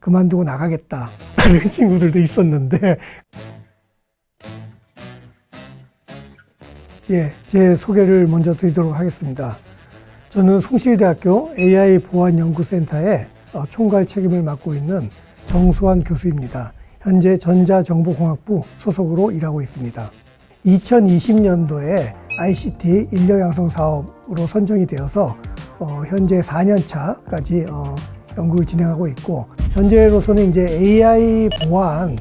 그만두고 나가겠다 라는 친구들도 있었는데 예, 제 소개를 먼저 드리도록 하겠습니다. 저는 숭실대학교 AI 보안연구센터의 어, 총괄 책임을 맡고 있는 정수환 교수입니다. 현재 전자정보공학부 소속으로 일하고 있습니다. 2020년도에 ICT 인력 양성 사업으로 선정이 되어서 어, 현재 4년 차까지 어, 연구를 진행하고 있고 현재로서는 이제 AI 보안에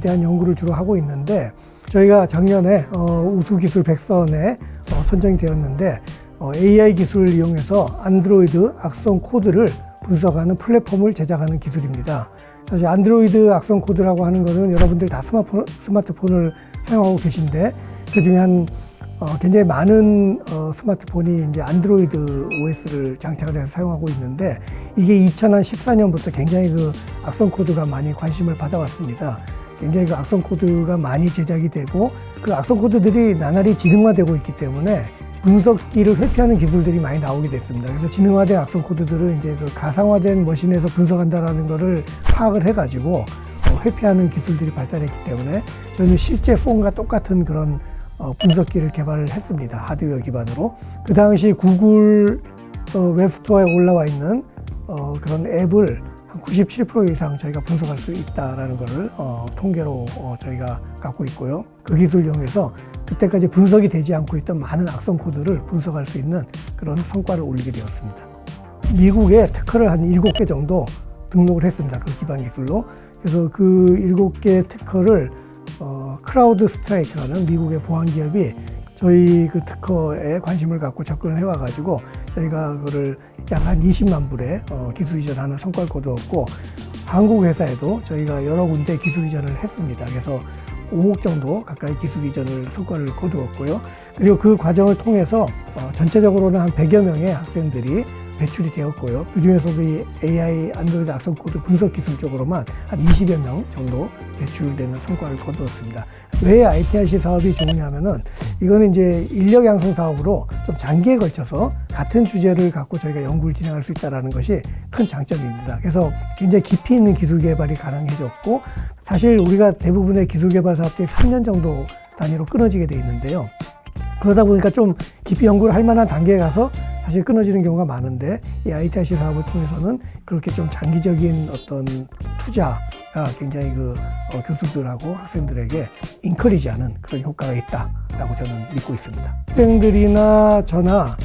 대한 연구를 주로 하고 있는데 저희가 작년에 어, 우수 기술 100선에 어, 선정이 되었는데 어, AI 기술을 이용해서 안드로이드 악성 코드를 분석하는 플랫폼을 제작하는 기술입니다. 사실 안드로이드 악성 코드라고 하는 거는 여러분들 다 스마트폰, 스마트폰을 사용하고 계신데 그 중에 한 어, 굉장히 많은 어, 스마트폰이 이제 안드로이드 OS를 장착을 해서 사용하고 있는데 이게 2014년부터 굉장히 그 악성 코드가 많이 관심을 받아왔습니다. 굉장히 그 악성 코드가 많이 제작이 되고 그 악성 코드들이 나날이 지능화되고 있기 때문에 분석기를 회피하는 기술들이 많이 나오게 됐습니다. 그래서 지능화된 악성 코드들을 이제 그 가상화된 머신에서 분석한다라는 거를 파악을 해가지고 어, 회피하는 기술들이 발달했기 때문에 저희는 실제 폰과 똑같은 그런 어, 분석기를 개발을 했습니다. 하드웨어 기반으로. 그 당시 구글 어, 웹스토어에 올라와 있는 어, 그런 앱을 한 97% 이상 저희가 분석할 수 있다라는 것을 어, 통계로 어, 저희가 갖고 있고요. 그 기술을 이용해서 그때까지 분석이 되지 않고 있던 많은 악성 코드를 분석할 수 있는 그런 성과를 올리게 되었습니다. 미국에 특허를 한 7개 정도 등록을 했습니다. 그 기반 기술로. 그래서 그 7개 특허를 어, 크라우드 스트라이크라는 미국의 보안 기업이 저희 그 특허에 관심을 갖고 접근을 해와가지고 저희가 그거를 약 한 20만 불의 어, 기술 이전하는 성과를 거두었고 한국 회사에도 저희가 여러 군데 기술 이전을 했습니다. 그래서 5억 정도 가까이 기술 이전을 성과를 거두었고요. 그리고 그 과정을 통해서 어, 전체적으로는 한 100여 명의 학생들이 배출이 되었고요. 그 중에서도 이 AI 안드로이드 악성 코드 분석 기술 쪽으로만 한 20여 명 정도 배출되는 성과를 거두었습니다. 왜 ITRC 사업이 좋으냐면은 이거는 이제 인력 양성 사업으로 좀 장기에 걸쳐서 같은 주제를 갖고 저희가 연구를 진행할 수 있다는 것이 큰 장점입니다. 그래서 굉장히 깊이 있는 기술 개발이 가능해졌고 사실 우리가 대부분의 기술 개발 사업들이 3년 정도 단위로 끊어지게 돼 있는데요. 그러다 보니까 좀 깊이 연구를 할 만한 단계에 가서 사실 끊어지는 경우가 많은데 이 ITRC 사업을 통해서는 그렇게 좀 장기적인 어떤 투자가 굉장히 그 어, 교수들하고 학생들에게 인커리지하는 그런 효과가 있다라고 저는 믿고 있습니다. 학생들이나 저나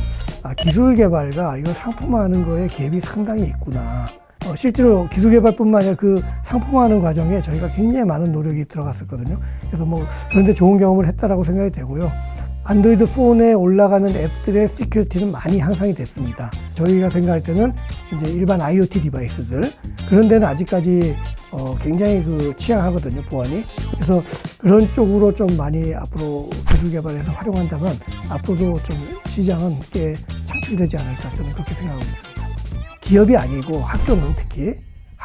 아, 기술 개발과 이거 상품화하는 거에 갭이 상당히 있구나. 어, 실제로 기술 개발뿐만 아니라 그 상품화하는 과정에 저희가 굉장히 많은 노력이 들어갔었거든요. 그래서 뭐 그런데 좋은 경험을 했다라고 생각이 되고요. 안드로이드 폰에 올라가는 앱들의 시큐리티는 많이 향상이 됐습니다. 저희가 생각할 때는 이제 일반 IoT 디바이스들 그런 데는 아직까지 어, 굉장히 그 취약하거든요 보안이. 그래서 그런 쪽으로 좀 많이 앞으로 기술 개발해서 활용한다면 앞으로도 좀 시장은 꽤 창출되지 않을까 저는 그렇게 생각하고 있습니다. 기업이 아니고 학교는 특히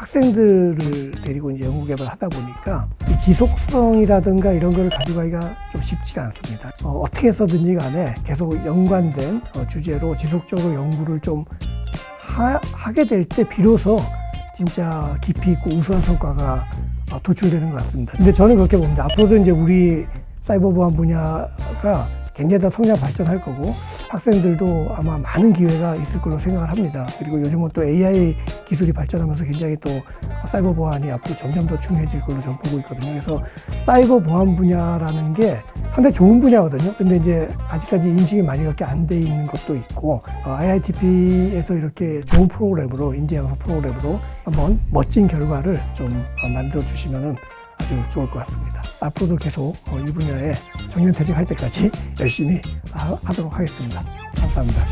학생들을 데리고 이제 연구 개발을 하다 보니까 이 지속성이라든가 이런 거를 가져가기가 좀 쉽지가 않습니다. 어, 떻게 해서든지 간에 계속 연관된 어, 주제로 지속적으로 연구를 좀 하, 게 될 때 비로소 진짜 깊이 있고 우수한 성과가 어, 도출되는 것 같습니다. 근데 저는 그렇게 봅니다. 앞으로도 이제 우리 사이버 보안 분야가 굉장히 더 성장 발전할 거고 학생들도 아마 많은 기회가 있을 걸로 생각을 합니다. 그리고 요즘은 또 AI 기술이 발전하면서 굉장히 또 사이버 보안이 앞으로 점점 더 중요해질 걸로 저는 보고 있거든요. 그래서 사이버 보안 분야라는 게 상당히 좋은 분야거든요. 근데 이제 아직까지 인식이 많이 그렇게 안 돼 있는 것도 있고 어, IITP에서 이렇게 좋은 프로그램으로 인재 양성 프로그램으로 한번 멋진 결과를 좀 어, 만들어 주시면은 아주 좋을 것 같습니다. 앞으로도 계속 어, 이 분야에 정년퇴직할 때까지 열심히 하- 하도록 하겠습니다. 감사합니다.